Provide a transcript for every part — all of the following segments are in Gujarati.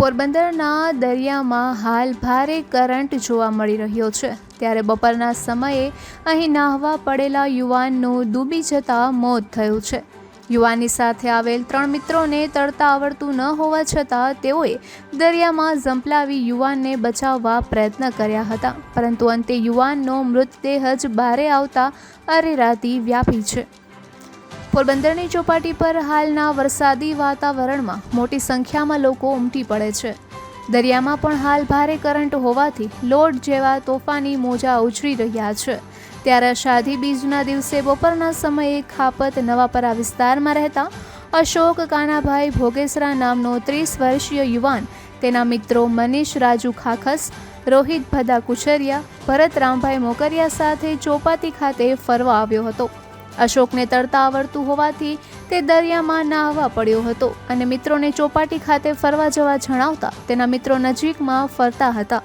પોરબંદરના દરિયામાં હાલ ભારે કરંટ જોવા મળી રહ્યો છે. ત્યારે બપોરના સમયે અહીં નાહવા પડેલા યુવાનનું ડૂબી જતા મોત થયું છે. યુવાની સાથે આવેલ ત્રણ મિત્રોને તરતા આવડતું ન હોવા છતાં તેઓએ દરિયામાં ઝંપલાવી યુવાનને બચાવવા પ્રયત્ન કર્યા હતા. પરંતુ અંતે યુવાનનો મૃતદેહ જ બહારે આવતા અરેરાતી વ્યાપી છે. પોરબંદરની ચોપાટી પર હાલના વરસાદી વાતાવરણમાં મોટી સંખ્યામાં લોકો ઉમટી પડે છે. દરિયામાં પણ હાલ ભારે કરંટ હોવાથી લોડ જેવા તોફાની મોજા ઉછળી રહ્યા છે. ત્યારે શાદી બીજના દિવસે બપોરના સમયે ખાપત નવાપરા વિસ્તારમાં રહેતા અશોક કાનાભાઈ ભોગેસરા નામનો ત્રીસ વર્ષીય યુવાન, તેના મિત્રો મનીષ રાજુ ખાખસ, રોહિત ભદા કુચરિયા ભરત રામભાઈ મોકરિયા સાથે ચોપાટી ખાતે ફરવા આવ્યો હતો. અશોકને તરતા આવડતું હોવાથી તે દરિયામાં નાહવા પડ્યો હતો અને મિત્રોને ચોપાટી ખાતે ફરવા જવા જણાવતા તેના મિત્રો નજીકમાં ફરતા હતા.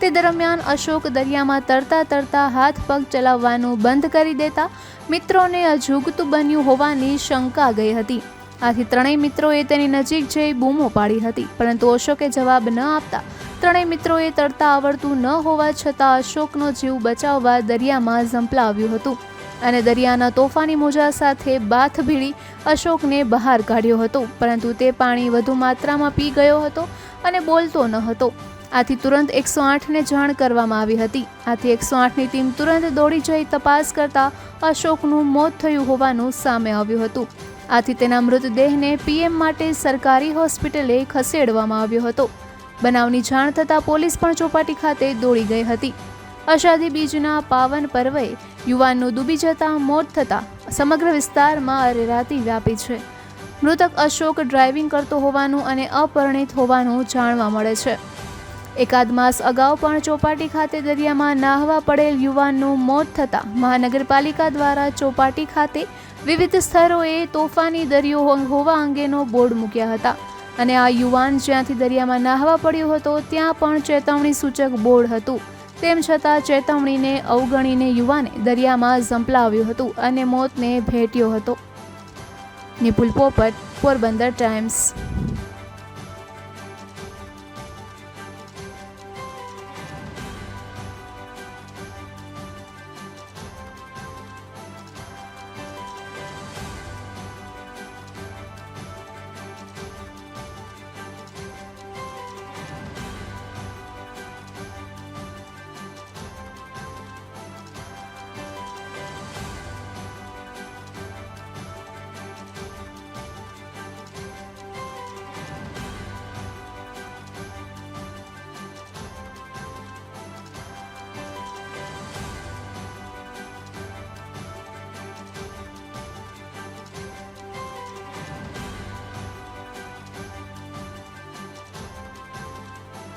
તે દરમિયાન અશોક દરિયામાં તરતા તરતા હાથ પગ ચલાવવાનું બંધ કરી દેતા મિત્રોને અજુગતું બન્યું હોવાની શંકા ગઈ હતી. આથી ત્રણેય મિત્રોએ તેની નજીક જઈ બૂમો પાડી હતી, પરંતુ અશોકે જવાબ ન આપતા ત્રણેય મિત્રોએ તરતા આવડતું ન હોવા છતાં અશોકનો જીવ બચાવવા દરિયામાં ઝંપલાવ્યું હતું. અને દરિયાના તોફાની મોજા સાથે બાથ ભીડી અશોકને બહાર કાઢ્યો હતો. પરંતુ તે પાણી વધુ માત્રામાં પી ગયો હતો અને બોલતો ન હતો. આથી તુરંત એકસો આઠને જાણ કરવામાં આવી હતી. આથી એકસો આઠની ટીમ તુરંત દોડી જઈ તપાસ કરતા અશોકનું મોત થયું હોવાનું સામે આવ્યું હતું. આથી તેના મૃતદેહને પીએમ માટે સરકારી હોસ્પિટલે ખસેડવામાં આવ્યો હતો. બનાવની જાણ થતાં પોલીસ પણ ચોપાટી ખાતે દોડી ગઈ હતી. અષાઢી બીજના પાવન પર્વે યુવાનનું ડૂબી જતા મોત થતાં સમગ્ર વિસ્તારમાં અરેરાતી વ્યાપી છે. મૃતક અશોક ડ્રાઇવિંગ કરતો હોવાનું અને અપરિણિત હોવાનું જાણવા મળે છે. એકાદ માસ અગાઉ પણ ચોપાટી ખાતે દરિયામાં નાહવા પડેલ યુવાનનું મોત થતાં મહાનગરપાલિકા દ્વારા ચોપાટી ખાતે વિવિધ સ્થળોએ તોફાની દરિયો હોવા અંગેનો બોર્ડ મૂક્યા હતા. અને આ યુવાન જ્યાંથી દરિયામાં નાહવા પડ્યો હતો, ત્યાં પણ ચેતવણી સૂચક બોર્ડ હતું. તેમ છતાં ચેતવણીને અવગણીને યુવાને દરિયામાં ઝંપલાવ્યું હતું અને મોતને ભેટ્યો હતો. નિપુલ પોપટ, પોરબંદર ટાઈમ્સ.